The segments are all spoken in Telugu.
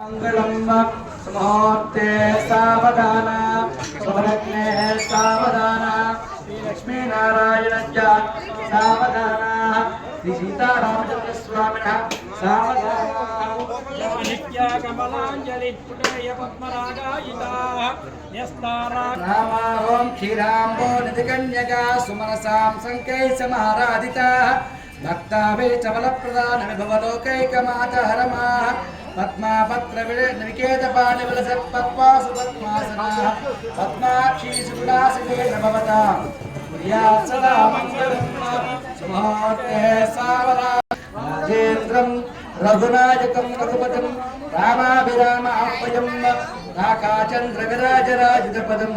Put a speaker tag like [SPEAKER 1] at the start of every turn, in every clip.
[SPEAKER 1] మంగళం సుముహూర్తే సావధాన సుమరత్నే సావధాన శ్రీలక్ష్మీనారాయణ సావధాన శ్రీ సీతారామచంద్రస్వామిన సావధానాం క్షీరాంబో నిధికన్యగా సుమనసాం సంకై సమారాధితా భక్తాభై చమల ప్రధాన విభవలోకైకమాత హరమా పద్మాపత్ర నికేతపాణి విలసత్ పద్మాసు పద్మాసనా పద్మాక్షీ సుగుణాసనేన భవత. ప్రియాసనా మంగళం సుమహోతే సావరా. రాజేంద్రం రఘునాయకం రఘుపతం రామాభిరామ ఆపయం రాకాచంద్ర విరాజరాజితపదం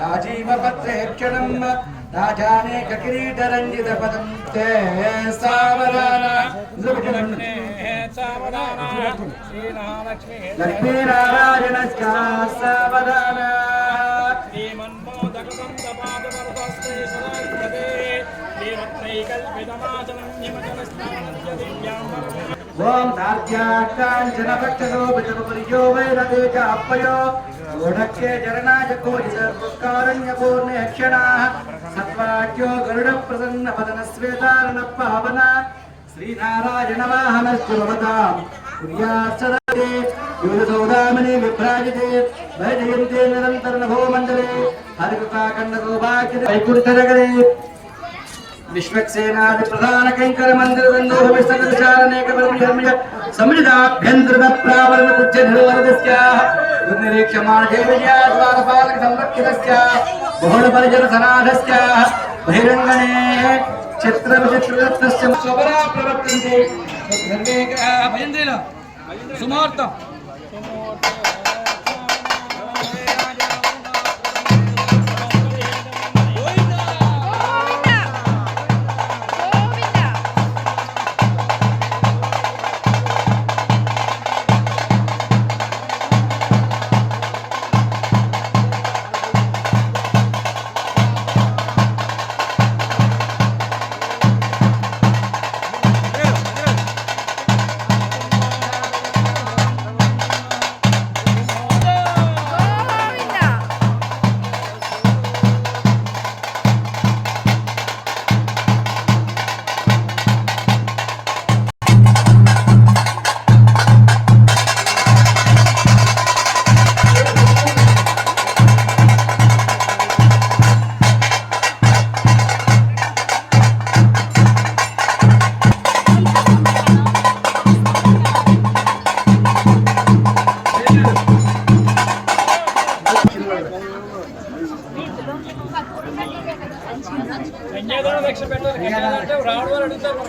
[SPEAKER 1] రాజీవపత్రేక్షణం రాజానేక కిరీటరంజిత పదం తే సావరాణ लक्ष्मीनारायणश्चासवदना
[SPEAKER 2] श्रीमन्मोदकन्दपादपरतस्ते सदायुधे श्रीरत्नैकल्पितमाचनं निमजनस्नानदिव्याम्
[SPEAKER 1] ओम साध्याकांचन भक्षसो भजपरियो वैरते च अप्पयो गोढक्ष्ये चरणाय कोजित पुष्कारण्यपूर्णे हक्षणाः सत्वाक्यो పదన శ్వేతారణ విభ్రాజితే భజయంతే నిరంతర నభో మండలే హరికృపా విశ్వక్సేనాది ప్రధాన కైంకర మందిర ప్రావరణ ద్వారపాలక బహుళ పరిజన సనాథస్య బహిరంగణే చిత్ర విచిత్రరత్నస్య స్వరా ప్రవర్తంతే भजन सुमुहूर्त
[SPEAKER 2] కన్యాదాన దీక్ష పెట్టాలి కన్యాదానం అంటే రావడం వాళ్ళు అడుగుతారు.